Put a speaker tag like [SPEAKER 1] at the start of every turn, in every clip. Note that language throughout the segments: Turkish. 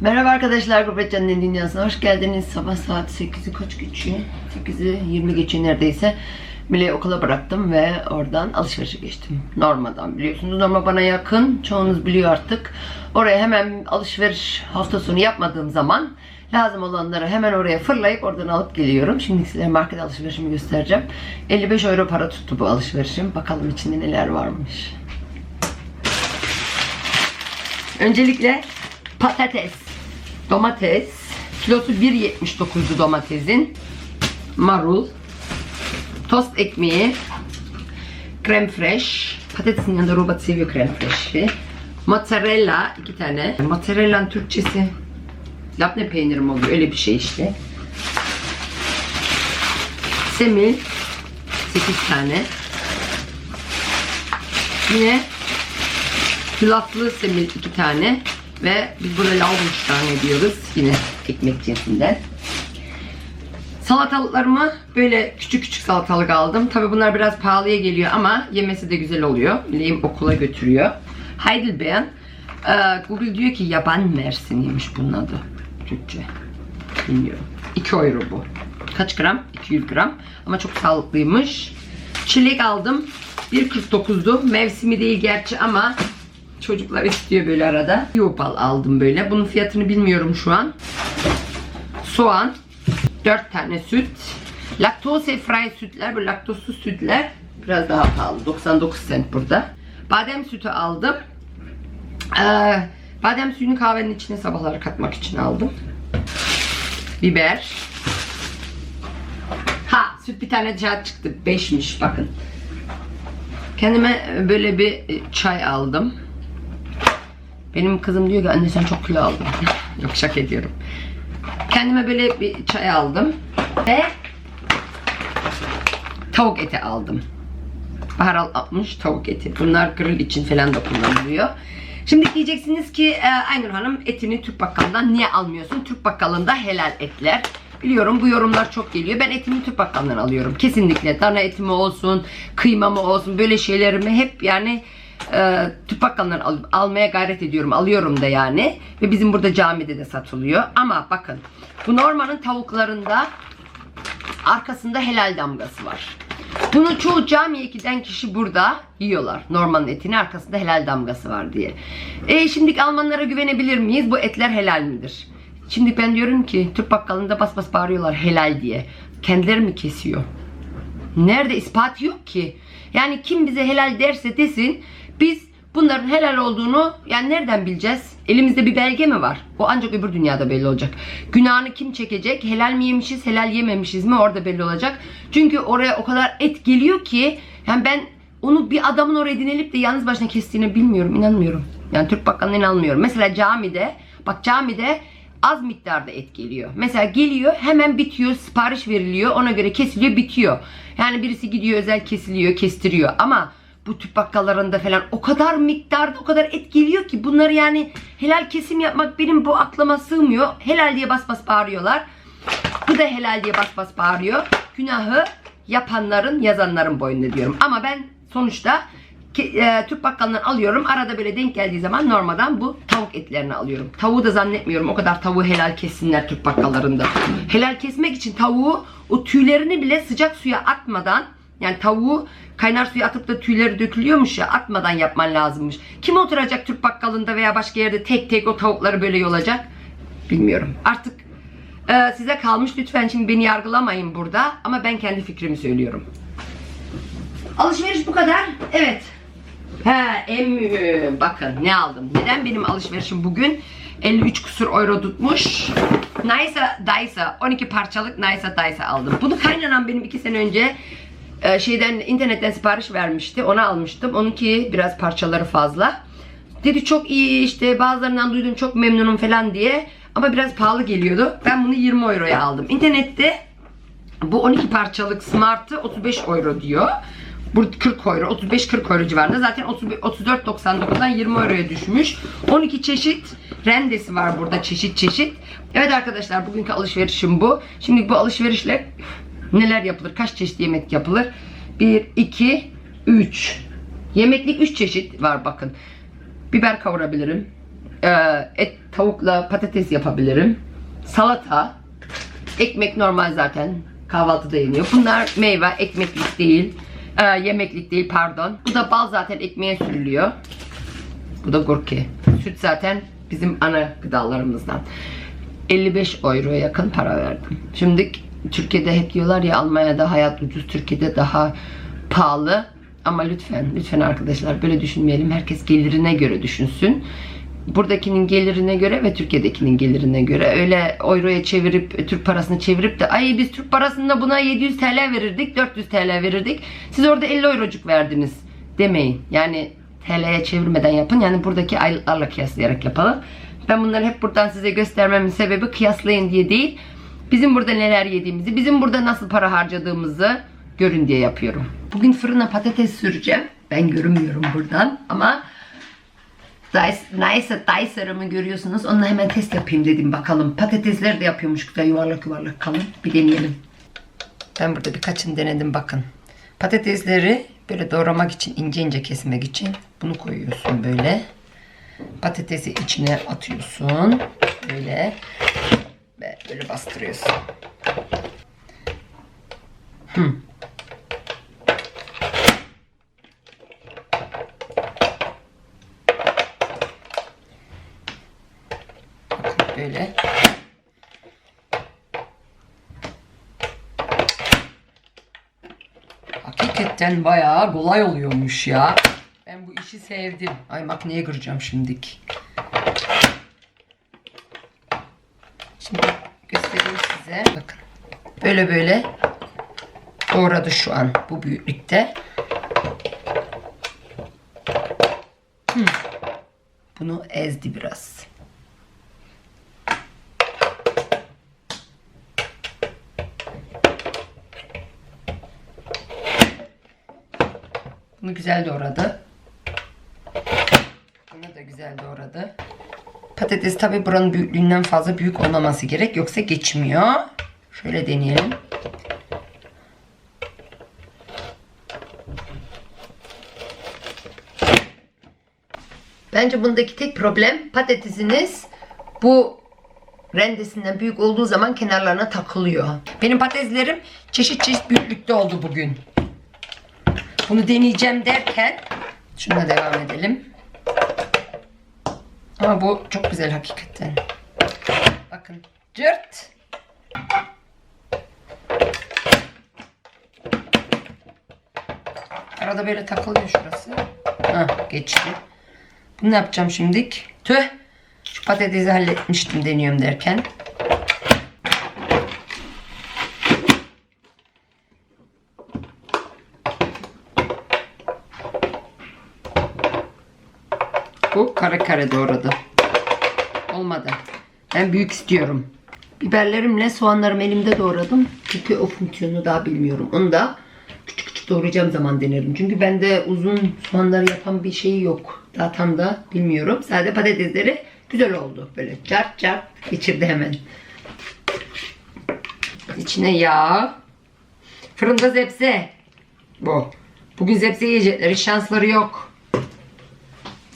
[SPEAKER 1] Merhaba arkadaşlar Gurbet Canlı'nın dünyasına hoş geldiniz. Sabah saat 8'i kaç geçiyor? 8'i 20 geçiyor neredeyse. Mile'yi okula bıraktım ve oradan alışverişe geçtim. Norma'dan biliyorsunuz. Norma bana yakın. Çoğunuz biliyor artık. Oraya hemen alışveriş hafta sonu yapmadığım zaman lazım olanları hemen oraya fırlayıp oradan alıp geliyorum. Şimdi size market alışverişimi göstereceğim. 55 euro para tuttu bu alışverişim. Bakalım içinde neler varmış. Öncelikle patates, domates, kilosu 1.79'du domatesin, marul, tost ekmeği, krem fresh, patatesin yanında Robert seviyor krem fresh'i, mozzarella iki tane, mozzarella'nın Türkçesi labne peyniri mi oluyor öyle bir şey işte, semil 8 tane, yine Külaflı semil iki tane ve biz burada lavruş tane diyoruz yine ekmek cinsinden. Salatalıklarımı böyle küçük küçük salatalık aldım. Tabi bunlar biraz pahalıya geliyor ama yemesi de güzel oluyor. Bileyim okula götürüyor. Heidelbeeren. Ee, Google diyor ki yaban mersiniymiş bunun adı. Türkçe. Bilmiyorum. 2 euro bu. Kaç gram? 200 gram. Ama çok sağlıklıymış. Çilek aldım. 1.49'du. Mevsimi değil gerçi ama çocuklar istiyor böyle arada. Yopal aldım böyle. Bunun fiyatını bilmiyorum şu an. Soğan. 4 tane süt. Laktose free sütler, böyle laktozsuz sütler biraz daha pahalı. 99 cent burada. Badem sütü aldım. Ee, badem suyunu kahvenin içine sabahları katmak için aldım. Biber. Ha süt bir tane daha çıktı. 5'miş bakın. Kendime böyle bir çay aldım. Benim kızım diyor ki anne sen çok kilo aldın. Yok şaka ediyorum. Kendime böyle bir çay aldım. Ve tavuk eti aldım. Baharat atmış tavuk eti. Bunlar grill için falan da kullanılıyor. Şimdi diyeceksiniz ki e, Aynur Hanım etini Türk bakkalından niye almıyorsun? Türk bakkalında helal etler. Biliyorum bu yorumlar çok geliyor. Ben etimi Türk bakkalından alıyorum. Kesinlikle. Dana etimi olsun, kıyma mı olsun böyle şeylerimi hep yani e, Türk bakkalından al- almaya gayret ediyorum. Alıyorum da yani. Ve bizim burada camide de satılıyor. Ama bakın bu Norma'nın tavuklarında arkasında helal damgası var. Bunu çoğu camiye giden kişi burada yiyorlar. Normanın etini arkasında helal damgası var diye. E şimdi Almanlara güvenebilir miyiz? Bu etler helal midir? Şimdi ben diyorum ki Türk bakkalında bas bas bağırıyorlar helal diye. Kendileri mi kesiyor? Nerede ispat yok ki? Yani kim bize helal derse desin biz bunların helal olduğunu yani nereden bileceğiz? Elimizde bir belge mi var? O ancak öbür dünyada belli olacak. Günahını kim çekecek? Helal mi yemişiz, helal yememişiz mi? Orada belli olacak. Çünkü oraya o kadar et geliyor ki yani ben onu bir adamın oraya dinelip de yalnız başına kestiğini bilmiyorum, inanmıyorum. Yani Türk bakkalına inanmıyorum. Mesela camide, bak camide az miktarda et geliyor. Mesela geliyor hemen bitiyor sipariş veriliyor ona göre kesiliyor bitiyor. Yani birisi gidiyor özel kesiliyor kestiriyor ama bu tüp bakkallarında falan o kadar miktarda o kadar et geliyor ki bunları yani helal kesim yapmak benim bu aklıma sığmıyor. Helal diye bas bas bağırıyorlar. Bu da helal diye bas bas bağırıyor. Günahı yapanların yazanların boynuna diyorum. Ama ben sonuçta e, Türk bakkalından alıyorum. Arada böyle denk geldiği zaman normadan bu tavuk etlerini alıyorum. Tavuğu da zannetmiyorum o kadar tavuğu helal kessinler Türk bakkallarında. Helal kesmek için tavuğu o tüylerini bile sıcak suya atmadan yani tavuğu kaynar suya atıp da tüyleri dökülüyormuş ya atmadan yapman lazımmış. Kim oturacak Türk bakkalında veya başka yerde tek tek o tavukları böyle yolacak? Bilmiyorum. Artık e, size kalmış lütfen şimdi beni yargılamayın burada ama ben kendi fikrimi söylüyorum. Alışveriş bu kadar. Evet. He en. Bakın ne aldım. Neden benim alışverişim bugün 53 kusur euro tutmuş. Naysa Daysa 12 parçalık Naysa Daysa aldım. Bunu kaynanan benim 2 sene önce e, şeyden internetten sipariş vermişti. Onu almıştım. Onunki biraz parçaları fazla. Dedi çok iyi işte bazılarından duydum çok memnunum falan diye. Ama biraz pahalı geliyordu. Ben bunu 20 euroya aldım. İnternette bu 12 parçalık Smart'ı 35 euro diyor. Bu 40 euro, 35-40 euro civarında. Zaten 34.99'dan 20 euroya düşmüş. 12 çeşit rendesi var burada çeşit çeşit. Evet arkadaşlar bugünkü alışverişim bu. Şimdi bu alışverişle neler yapılır? Kaç çeşit yemek yapılır? 1, 2, 3. Yemeklik 3 çeşit var bakın. Biber kavurabilirim. e, et tavukla patates yapabilirim. Salata, ekmek normal zaten kahvaltıda yeniyor. Bunlar meyve, ekmeklik değil. E, yemeklik değil pardon. Bu da bal zaten ekmeğe sürülüyor. Bu da gurke. Süt zaten bizim ana gıdalarımızdan. 55 euroya yakın para verdim. Şimdi Türkiye'de hep diyorlar ya Almanya'da hayat ucuz, Türkiye'de daha pahalı. Ama lütfen, lütfen arkadaşlar böyle düşünmeyelim. Herkes gelirine göre düşünsün. Buradakinin gelirine göre ve Türkiye'dekinin gelirine göre öyle euroya çevirip Türk parasını çevirip de ay biz Türk parasında buna 700 TL verirdik 400 TL verirdik siz orada 50 eurocuk verdiniz demeyin yani TL'ye çevirmeden yapın yani buradaki aylıklarla kıyaslayarak yapalım ben bunları hep buradan size göstermemin sebebi kıyaslayın diye değil bizim burada neler yediğimizi bizim burada nasıl para harcadığımızı görün diye yapıyorum bugün fırına patates süreceğim ben görünmüyorum buradan ama nice Dicer'ımı görüyorsunuz. Onunla hemen test yapayım dedim bakalım. Patatesler de yapıyormuş güzel yuvarlak yuvarlak kalın. Bir deneyelim. Ben burada birkaçını denedim bakın. Patatesleri böyle doğramak için ince ince kesmek için bunu koyuyorsun böyle. Patatesi içine atıyorsun. Böyle. Ve böyle bastırıyorsun. Hmm. Böyle. Hakikaten bayağı kolay oluyormuş ya. Ben bu işi sevdim. Ay makineye kıracağım şimdik. Şimdi göstereyim size. Bakın. Böyle böyle doğradı şu an bu büyüklükte. Hmm. Bunu ezdi biraz. Bunu güzel doğradı. Bunu da güzel doğradı. Patates tabi buranın büyüklüğünden fazla büyük olmaması gerek. Yoksa geçmiyor. Şöyle deneyelim. Bence bundaki tek problem patatesiniz bu rendesinden büyük olduğu zaman kenarlarına takılıyor. Benim patateslerim çeşit çeşit büyüklükte oldu bugün. Bunu deneyeceğim derken şuna devam edelim. Ama bu çok güzel hakikaten. Bakın cırt. Arada böyle takılıyor şurası. Hah geçti. Bunu ne yapacağım şimdik? Tüh. Şu patatesi halletmiştim deniyorum derken. Bu kare kare doğradı. Olmadı. Ben büyük istiyorum. Biberlerimle soğanlarımı elimde doğradım. Çünkü o fonksiyonu daha bilmiyorum. Onu da küçük küçük doğrayacağım zaman denerim. Çünkü bende uzun soğanları yapan bir şey yok. Daha tam da bilmiyorum. Sadece patatesleri güzel oldu. Böyle çarp çarp geçirdi hemen. İçine yağ. Fırında zepse. Bu. Bugün zepse yiyecekleri şansları yok.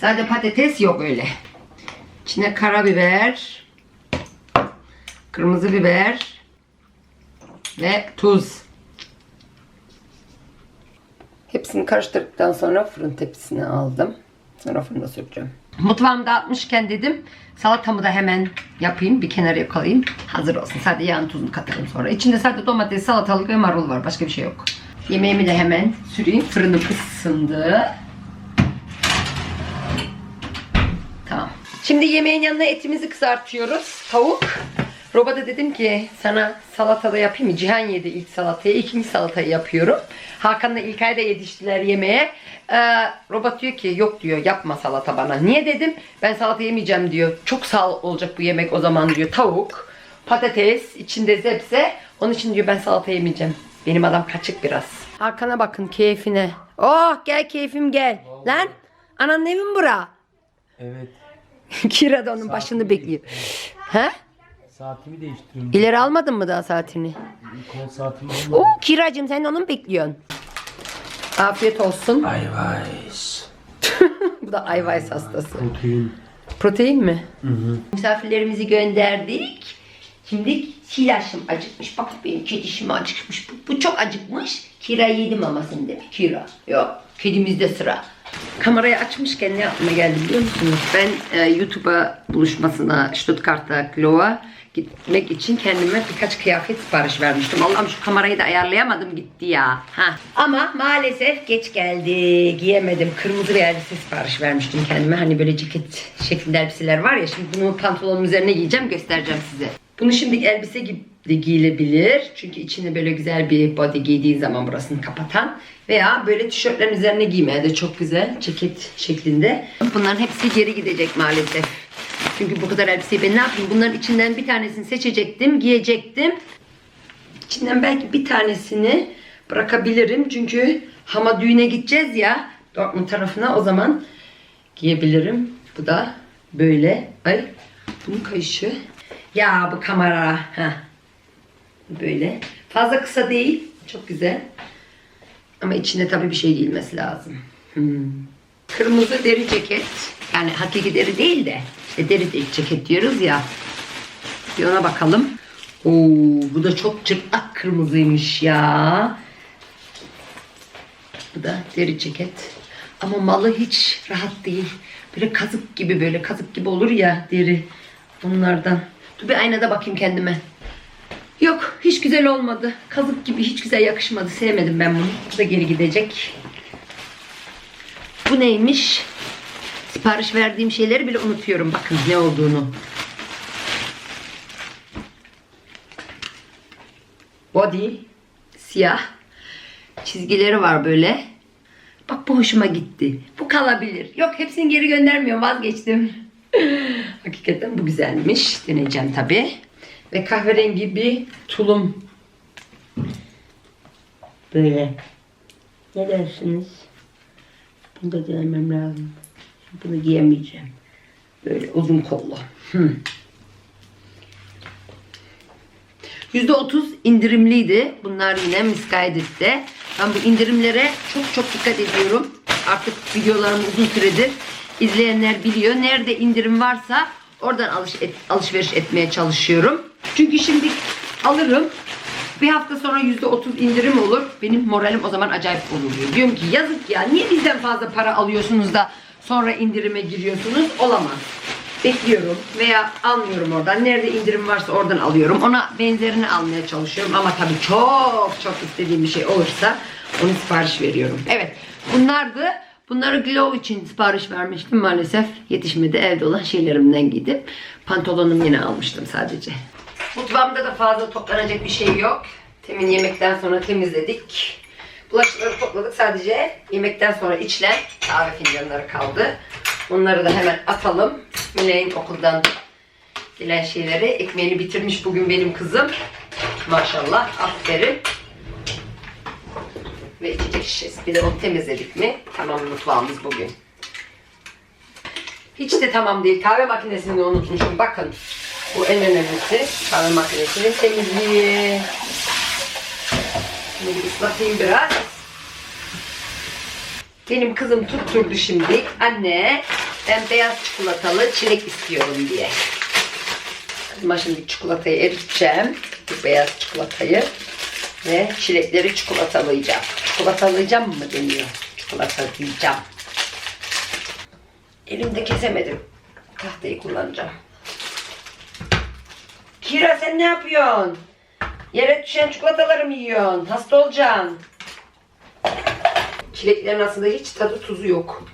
[SPEAKER 1] Sadece patates yok öyle. İçine karabiber, kırmızı biber ve tuz. Hepsini karıştırdıktan sonra fırın tepsisine aldım. Sonra fırında süreceğim. Mutfağımı dağıtmışken dedim salatamı da hemen yapayım. Bir kenara yakalayayım. Hazır olsun. Sadece yağın tuzunu katarım sonra. İçinde sadece domates, salatalık ve marul var. Başka bir şey yok. Yemeğimi de hemen süreyim. Fırınım ısındı. Tamam. Şimdi yemeğin yanına etimizi kızartıyoruz. Tavuk. Roba'da dedim ki sana salata da yapayım mı? Cihan yedi ilk salatayı. ikinci salatayı yapıyorum. Hakan'la İlkay da yetiştiler yemeğe. Ee, Robot diyor ki yok diyor yapma salata bana. Niye dedim? Ben salata yemeyeceğim diyor. Çok sağ olacak bu yemek o zaman diyor. Tavuk, patates, içinde zepse. Onun için diyor ben salata yemeyeceğim. Benim adam kaçık biraz. Hakan'a bakın keyfine. Oh gel keyfim gel. Lan ananın evi mi bura?
[SPEAKER 2] Evet.
[SPEAKER 1] Kira da onun başını bekliyor. He?
[SPEAKER 2] Saatimi değiştiriyorum.
[SPEAKER 1] İleri almadın mı daha saatini?
[SPEAKER 2] Kol saatimi almadım.
[SPEAKER 1] Oo Kiracığım sen onu mu bekliyorsun? Afiyet olsun.
[SPEAKER 2] Ayvayız.
[SPEAKER 1] Bu da ayvayız hastası.
[SPEAKER 2] Protein.
[SPEAKER 1] Protein mi?
[SPEAKER 2] Hı hı.
[SPEAKER 1] Misafirlerimizi gönderdik. Şimdi Silaş'ım acıkmış. Bak benim kedişim acıkmış. Bu, bu çok acıkmış. Kira yedi mamasını demiş. Kira. Yok. Kedimizde sıra. Kamerayı açmışken ne yapmaya geldi biliyor musunuz? Ben e, YouTube'a buluşmasına Stuttgart'ta Glo'a gitmek için kendime birkaç kıyafet sipariş vermiştim. Allah'ım şu kamerayı da ayarlayamadım gitti ya. Ha. Ama maalesef geç geldi. Giyemedim. Kırmızı bir elbise sipariş vermiştim kendime. Hani böyle ceket şeklinde elbiseler var ya. Şimdi bunu pantolonun üzerine giyeceğim göstereceğim size. Bunu şimdi elbise gibi de giyilebilir. Çünkü içine böyle güzel bir body giydiğin zaman burasını kapatan. Veya böyle tişörtlerin üzerine giymeye de çok güzel. Ceket şeklinde. Bunların hepsi geri gidecek maalesef. Çünkü bu kadar elbiseyi ben ne yapayım? Bunların içinden bir tanesini seçecektim, giyecektim. İçinden belki bir tanesini bırakabilirim. Çünkü Hama düğüne gideceğiz ya Dortmund tarafına o zaman giyebilirim. Bu da böyle. Ay bunun kayışı. Ya bu kamera. Heh. Böyle. Fazla kısa değil. Çok güzel. Ama içinde tabii bir şey giyilmesi lazım. Hmm. Kırmızı deri ceket. Yani hakiki deri değil de işte deri de- ceket diyoruz ya. Bir ona bakalım. Oo, bu da çok cırtlak kırmızıymış ya. Bu da deri ceket. Ama malı hiç rahat değil. Böyle kazık gibi böyle kazık gibi olur ya deri. Bunlardan. Dur bir aynada bakayım kendime. Yok hiç güzel olmadı. Kazık gibi hiç güzel yakışmadı. Sevmedim ben bunu. Bu da geri gidecek. Bu neymiş? Sipariş verdiğim şeyleri bile unutuyorum. Bakın ne olduğunu. Body siyah çizgileri var böyle. Bak bu hoşuma gitti. Bu kalabilir. Yok hepsini geri göndermiyorum vazgeçtim. Hakikaten bu güzelmiş. Deneyeceğim tabi. Ve kahverengi bir tulum. Böyle. Ne dersiniz? Bunu da denemem lazım. Bunu giyemeyeceğim. Böyle uzun kollu. Hmm. %30 indirimliydi. Bunlar yine Misguided'de. Ben bu indirimlere çok çok dikkat ediyorum. Artık videolarımı uzun süredir izleyenler biliyor. Nerede indirim varsa oradan alış et- alışveriş etmeye çalışıyorum. Çünkü şimdi alırım. Bir hafta sonra %30 indirim olur. Benim moralim o zaman acayip bozuluyor. Diyorum ki yazık ya niye bizden fazla para alıyorsunuz da sonra indirime giriyorsunuz? Olamaz bekliyorum veya almıyorum oradan. Nerede indirim varsa oradan alıyorum. Ona benzerini almaya çalışıyorum ama tabii çok çok istediğim bir şey olursa onu sipariş veriyorum. Evet bunlardı. Bunları glow için sipariş vermiştim maalesef. Yetişmedi evde olan şeylerimden giydim. Pantolonum yine almıştım sadece. Mutfağımda da fazla toplanacak bir şey yok. Temin yemekten sonra temizledik. Bulaşıkları topladık. Sadece yemekten sonra içilen kahve fincanları kaldı. Onları da hemen atalım. Miley'in okuldan gelen şeyleri. Ekmeğini bitirmiş bugün benim kızım. Maşallah. Aferin. Ve içecek şişesi. Bir de onu temizledik mi? Tamam mutfağımız bugün. Hiç de tamam değil. Kahve makinesini unutmuşum. Bakın. Bu en önemlisi. Kahve makinesinin temizliği. Şimdi ıslatayım biraz. Benim kızım tutturdu şimdi. Anne ben beyaz çikolatalı çilek istiyorum diye. Kızıma şimdi çikolatayı eriteceğim. Bu beyaz çikolatayı. Ve çilekleri çikolatalayacağım. Çikolatalayacağım mı deniyor? Çikolatalayacağım. Elimde kesemedim. Tahtayı kullanacağım. Kira sen ne yapıyorsun? Yere düşen çikolataları mı yiyorsun? Hasta olacaksın. Çileklerin aslında hiç tadı tuzu yok.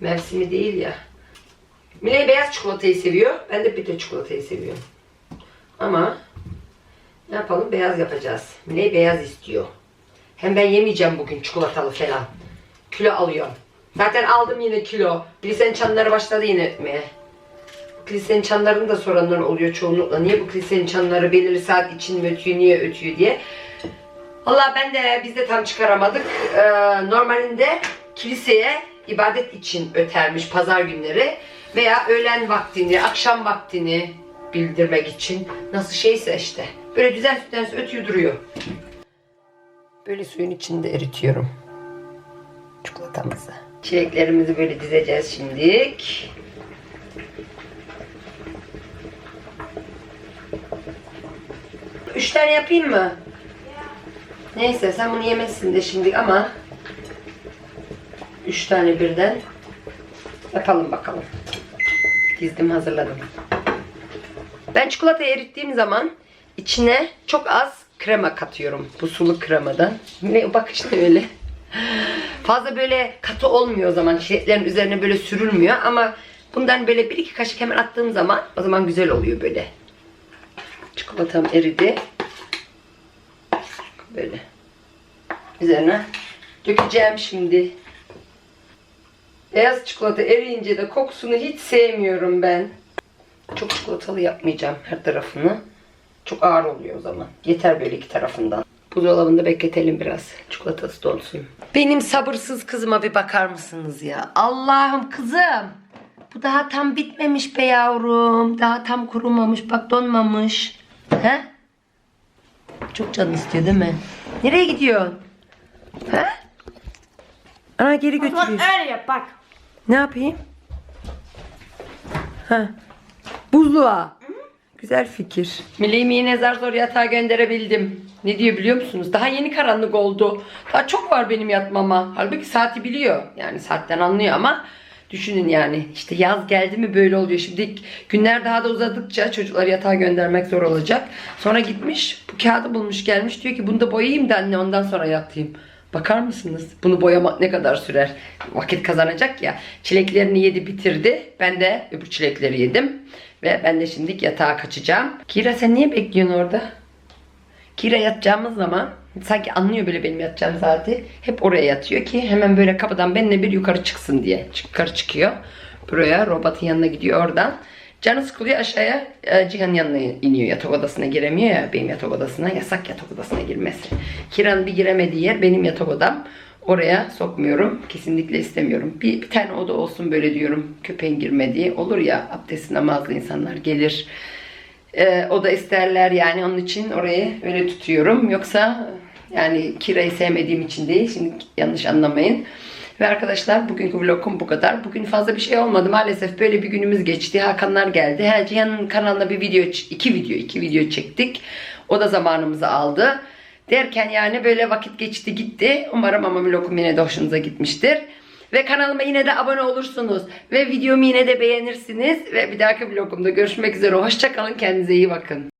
[SPEAKER 1] Mevsimi değil ya. Miley beyaz çikolatayı seviyor. Ben de bitter çikolatayı seviyorum. Ama ne yapalım? Beyaz yapacağız. Miley beyaz istiyor. Hem ben yemeyeceğim bugün çikolatalı falan. Kilo alıyorum. Zaten aldım yine kilo. Glisen çanları başladı yine ötmeye. Glisen çanlarını da soranlar oluyor çoğunlukla. Niye bu glisen çanları belirli saat için mi ötüyor, niye ötüyor diye. Valla ben de biz de tam çıkaramadık. Ee, normalinde kiliseye ibadet için ötermiş pazar günleri veya öğlen vaktini, akşam vaktini bildirmek için nasıl şeyse işte. Böyle düzen düzen ötüyor duruyor. Böyle suyun içinde eritiyorum çikolatamızı. Çileklerimizi böyle dizeceğiz şimdilik. Üç tane yapayım mı? Neyse sen bunu yemezsin de şimdi ama üç tane birden yapalım bakalım. Dizdim hazırladım. Ben çikolatayı erittiğim zaman içine çok az krema katıyorum. Bu sulu kremadan. Ne bak işte öyle. Fazla böyle katı olmuyor o zaman. Çileklerin üzerine böyle sürülmüyor ama bundan böyle bir iki kaşık hemen attığım zaman o zaman güzel oluyor böyle. Çikolatam eridi. Böyle. Üzerine dökeceğim şimdi. Beyaz çikolata eriyince de kokusunu hiç sevmiyorum ben. Çok çikolatalı yapmayacağım her tarafını. Çok ağır oluyor o zaman. Yeter böyle iki tarafından. Buzdolabında bekletelim biraz. Çikolatası donsun. Benim sabırsız kızıma bir bakar mısınız ya? Allah'ım kızım. Bu daha tam bitmemiş be yavrum. Daha tam kurumamış. Bak donmamış. He? Çok canın istiyor değil mi? Nereye gidiyorsun? He? Ana geri
[SPEAKER 3] Bak
[SPEAKER 1] götürüyor.
[SPEAKER 3] öyle yap bak.
[SPEAKER 1] Ne yapayım? Ha. Buzluğa. Güzel fikir. Meleğimi yine zar zor yatağa gönderebildim. Ne diyor biliyor musunuz? Daha yeni karanlık oldu. Daha çok var benim yatmama. Halbuki saati biliyor. Yani saatten anlıyor ama düşünün yani işte yaz geldi mi böyle oluyor. Şimdi günler daha da uzadıkça çocukları yatağa göndermek zor olacak. Sonra gitmiş bu kağıdı bulmuş gelmiş diyor ki bunu da boyayayım da anne ondan sonra yatayım. Bakar mısınız? Bunu boyamak ne kadar sürer? Vakit kazanacak ya. Çileklerini yedi bitirdi. Ben de öbür çilekleri yedim. Ve ben de şimdi yatağa kaçacağım. Kira sen niye bekliyorsun orada? Kira yatacağımız zaman sanki anlıyor böyle benim yatacağım saati. Hep oraya yatıyor ki hemen böyle kapıdan benimle bir yukarı çıksın diye. Yukarı çıkıyor. Buraya robotun yanına gidiyor oradan. Canı sıkılıyor aşağıya e, Cihan'ın yanına iniyor. Yatak odasına giremiyor ya benim yatak odasına. Yasak yatak odasına girmesi. Kira'nın bir giremediği yer benim yatak odam. Oraya sokmuyorum. Kesinlikle istemiyorum. Bir, bir tane oda olsun böyle diyorum. Köpeğin girmediği. Olur ya abdesti namazlı insanlar gelir. Ee, o da isterler yani onun için orayı öyle tutuyorum. Yoksa yani kirayı sevmediğim için değil. Şimdi yanlış anlamayın. Ve arkadaşlar bugünkü vlogum bu kadar. Bugün fazla bir şey olmadı. Maalesef böyle bir günümüz geçti. Hakanlar geldi. Her Cihan'ın kanalına bir video, iki video, iki video çektik. O da zamanımızı aldı. Derken yani böyle vakit geçti gitti. Umarım ama vlogum yine de hoşunuza gitmiştir. Ve kanalıma yine de abone olursunuz. Ve videomu yine de beğenirsiniz. Ve bir dahaki vlogumda görüşmek üzere. Hoşçakalın. Kendinize iyi bakın.